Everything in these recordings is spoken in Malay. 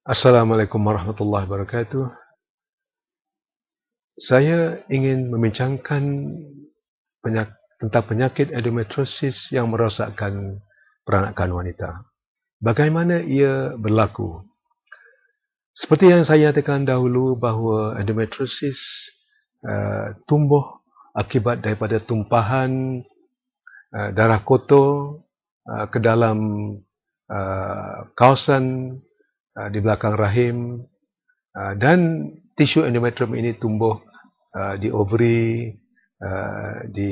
Assalamualaikum warahmatullahi wabarakatuh. Saya ingin membincangkan penyak- tentang penyakit endometriosis yang merosakkan peranakan wanita. Bagaimana ia berlaku? Seperti yang saya nyatakan dahulu bahawa endometriosis uh, tumbuh akibat daripada tumpahan uh, darah kotor uh, ke dalam uh, kawasan Uh, di belakang rahim uh, dan tisu endometrium ini tumbuh uh, di ovary, di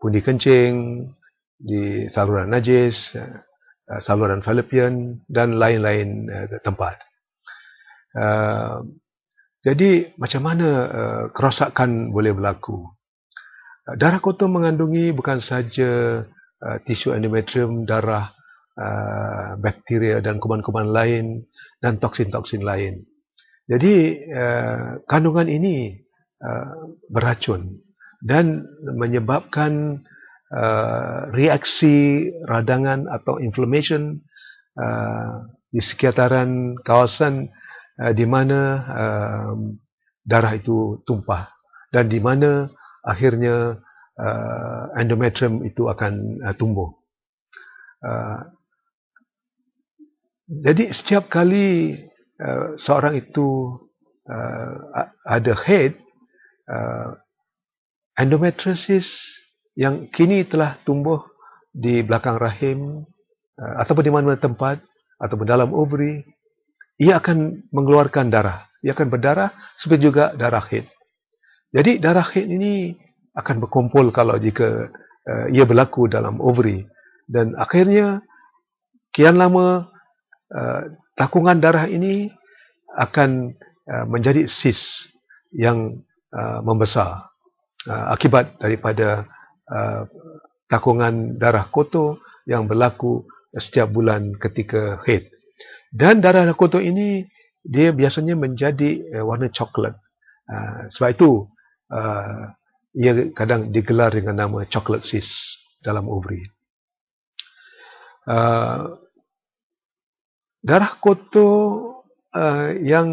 pundi kencing, di saluran najis, saluran fallopian dan lain-lain tempat. Jadi macam mana kerosakan boleh berlaku? Darah kotor mengandungi bukan saja tisu endometrium, darah Uh, bakteria dan kuman-kuman lain dan toksin-toksin lain. Jadi uh, kandungan ini uh, beracun dan menyebabkan reaksi radangan atau inflammation di sekitaran kawasan di mana darah itu tumpah dan di mana akhirnya endometrium itu akan uh, tumbuh. Uh, jadi setiap kali uh, seorang itu uh, ada head uh, endometriosis yang kini telah tumbuh di belakang rahim uh, ataupun di mana-mana tempat ataupun dalam ovary ia akan mengeluarkan darah. Ia akan berdarah seperti juga darah head. Jadi darah head ini akan berkumpul kalau jika uh, ia berlaku dalam ovary. Dan akhirnya kian lama Uh, takungan darah ini akan uh, menjadi sis yang uh, membesar akibat daripada takungan darah kotor yang berlaku setiap bulan ketika haid. Dan darah kotor ini dia biasanya menjadi warna coklat. Sebab itu ia kadang digelar dengan nama chocolate cyst dalam ovary. Uh, darah kotor uh, yang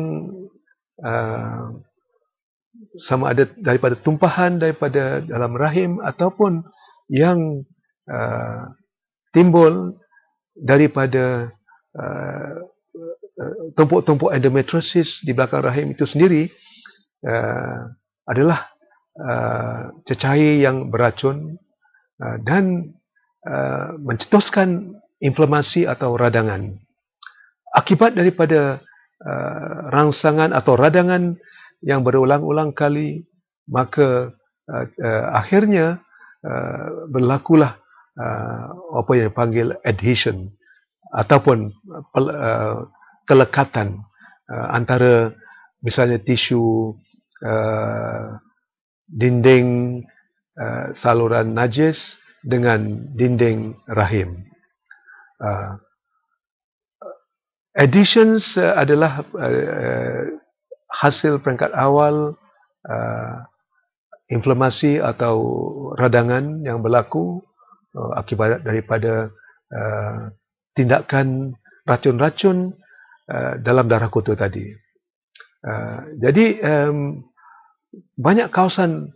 uh, sama ada daripada tumpahan daripada dalam rahim ataupun yang uh, timbul daripada tumpuk-tumpuk endometriosis di belakang rahim itu sendiri uh, adalah uh, cecair yang beracun uh, dan uh, mencetuskan inflamasi atau radangan akibat daripada uh, rangsangan atau radangan yang berulang-ulang kali maka uh, uh, akhirnya uh, berlakulah uh, apa yang dipanggil adhesion ataupun uh, kelekatan uh, antara misalnya tisu uh, dinding uh, saluran najis dengan dinding rahim. Uh, Additions uh, adalah uh, hasil peringkat awal uh, inflamasi atau radangan yang berlaku uh, akibat daripada uh, tindakan racun-racun uh, dalam darah kotor tadi. Uh, jadi um, banyak kawasan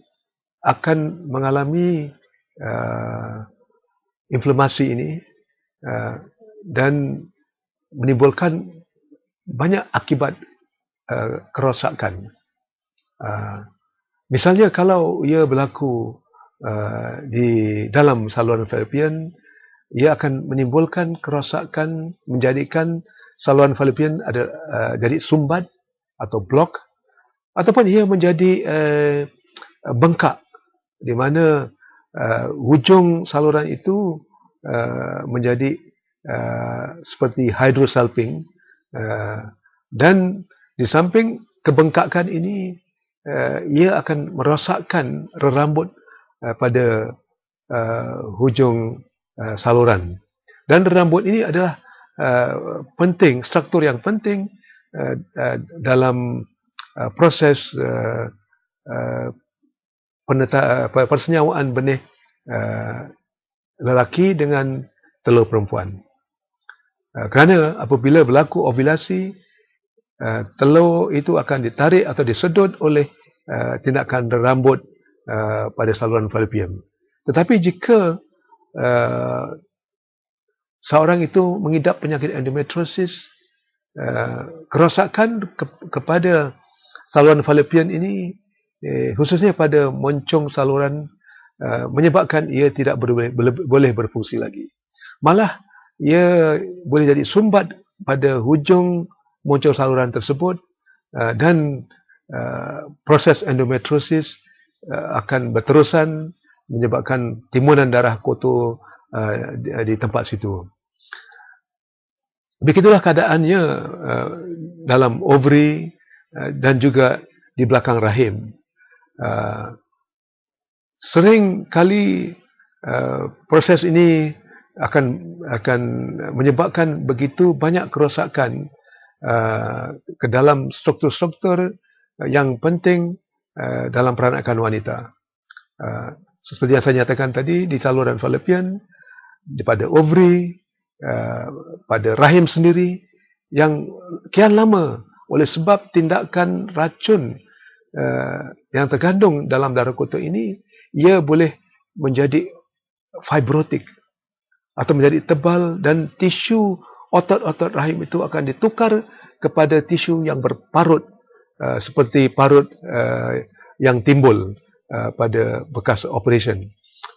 akan mengalami uh, inflamasi ini uh, dan menimbulkan banyak akibat uh, kerosakan. Uh, misalnya kalau ia berlaku uh, di dalam saluran fallopian, ia akan menimbulkan kerosakan menjadikan saluran fallopian ada uh, jadi sumbat atau blok ataupun ia menjadi uh, bengkak di mana uh, hujung saluran itu uh, menjadi Uh, seperti hydrosalping uh, dan di samping kebengkakan ini uh, ia akan merosakkan rambut uh, pada uh, hujung uh, saluran dan rambut ini adalah uh, penting struktur yang penting uh, uh, dalam uh, proses uh, uh, peneta, uh, persenyawaan benih uh, lelaki dengan telur perempuan. Uh, kerana apabila berlaku ovulasi, uh, telur itu akan ditarik atau disedut oleh uh, tindakan rambut pada saluran fallopian. Tetapi jika seorang itu mengidap penyakit endometriosis, kerosakan ke- kepada saluran fallopian ini, eh, khususnya pada moncong saluran, menyebabkan ia tidak boleh berfungsi lagi. Malah, ia boleh jadi sumbat pada hujung moncong saluran tersebut uh, dan uh, proses endometriosis uh, akan berterusan menyebabkan timunan darah kotor uh, di, di tempat situ. Begitulah keadaannya uh, dalam ovary uh, dan juga di belakang rahim. Uh, sering kali uh, proses ini akan akan menyebabkan begitu banyak kerosakan uh, ke dalam struktur-struktur yang penting uh, dalam peranakan wanita. Uh, seperti yang saya nyatakan tadi di saluran fallopian, pada ovary, uh, pada rahim sendiri yang kian lama oleh sebab tindakan racun uh, yang tergandung dalam darah kotor ini, ia boleh menjadi fibrotik atau menjadi tebal dan tisu otot-otot rahim itu akan ditukar kepada tisu yang berparut uh, seperti parut uh, yang timbul Uh, pada bekas operation.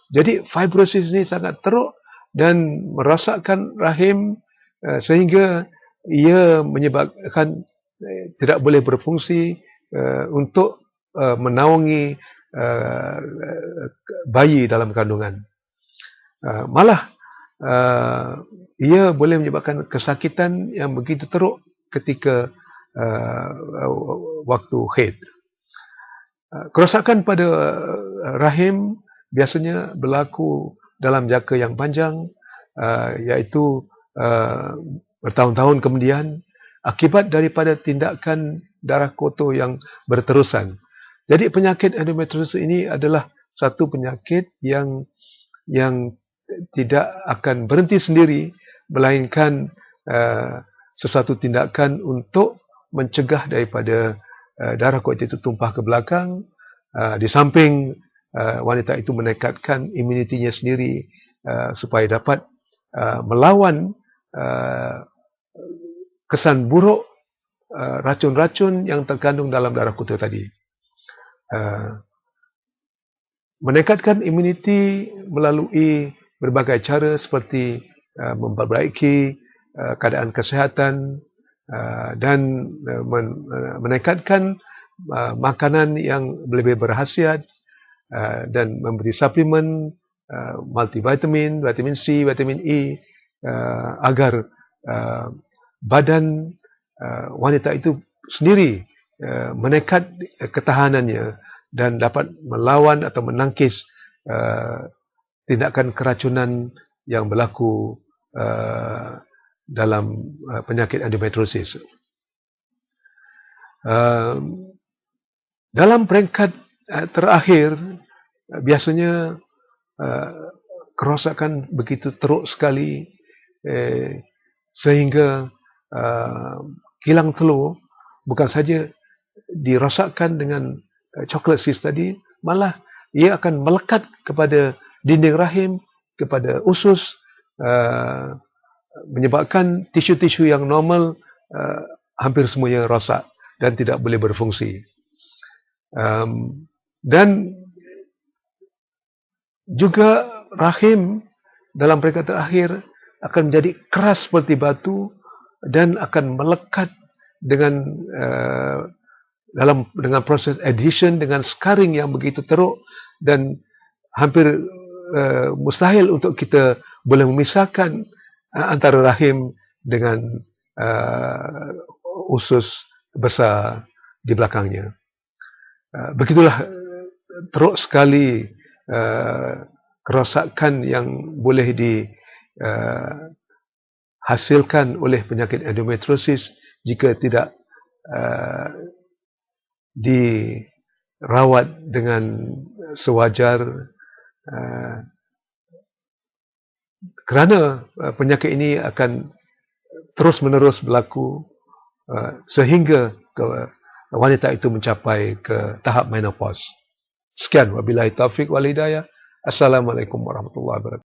Jadi fibrosis ini sangat teruk dan merosakkan rahim uh, sehingga ia menyebabkan uh, tidak boleh berfungsi uh, untuk uh, menaungi uh, bayi dalam kandungan. Uh, malah uh, ia boleh menyebabkan kesakitan yang begitu teruk ketika uh, waktu haid. Ah, kerosakan pada ah, rahim biasanya berlaku dalam jangka yang panjang uh, iaitu uh, bertahun-tahun kemudian akibat daripada tindakan darah kotor yang berterusan. Jadi penyakit endometriosis ini adalah satu penyakit yang yang tidak akan berhenti sendiri melainkan uh, sesuatu tindakan untuk mencegah daripada Uh, darah kuat itu tumpah ke belakang. Uh, di samping uh, wanita itu menekatkan imunitinya sendiri supaya dapat melawan kesan buruk racun-racun yang terkandung dalam darah kutu tadi. Menekatkan imuniti melalui berbagai cara seperti memperbaiki keadaan kesehatan Uh, dan uh, menekatkan uh, makanan yang lebih berhasiat dan memberi suplemen multivitamin, vitamin C, vitamin E agar badan wanita itu sendiri menekat ketahanannya dan dapat melawan atau menangkis tindakan keracunan yang berlaku dalam uh, penyakit endometriosis. Uh, dalam peringkat uh, terakhir, uh, biasanya uh, kerosakan begitu teruk sekali eh, sehingga uh, kilang telur bukan saja dirosakkan dengan uh, coklat sis tadi, malah ia akan melekat kepada dinding rahim, kepada usus, uh, menyebabkan tisu-tisu yang normal uh, hampir semuanya rosak dan tidak boleh berfungsi. Um, dan juga rahim dalam peringkat terakhir akan menjadi keras seperti batu dan akan melekat dengan uh, dalam dengan proses adhesion dengan scarring yang begitu teruk dan hampir uh, mustahil untuk kita boleh memisahkan uh, antara rahim dengan uh, usus besar di belakangnya. Uh, begitulah teruk sekali uh, kerosakan yang boleh dihasilkan uh, oleh penyakit endometriosis jika tidak uh, dirawat dengan sewajar kerana uh, penyakit ini akan terus menerus berlaku uh, sehingga ke, wanita itu mencapai ke tahap menopause. Sekian wabillahi taufik wal hidayah. Assalamualaikum warahmatullahi wabarakatuh.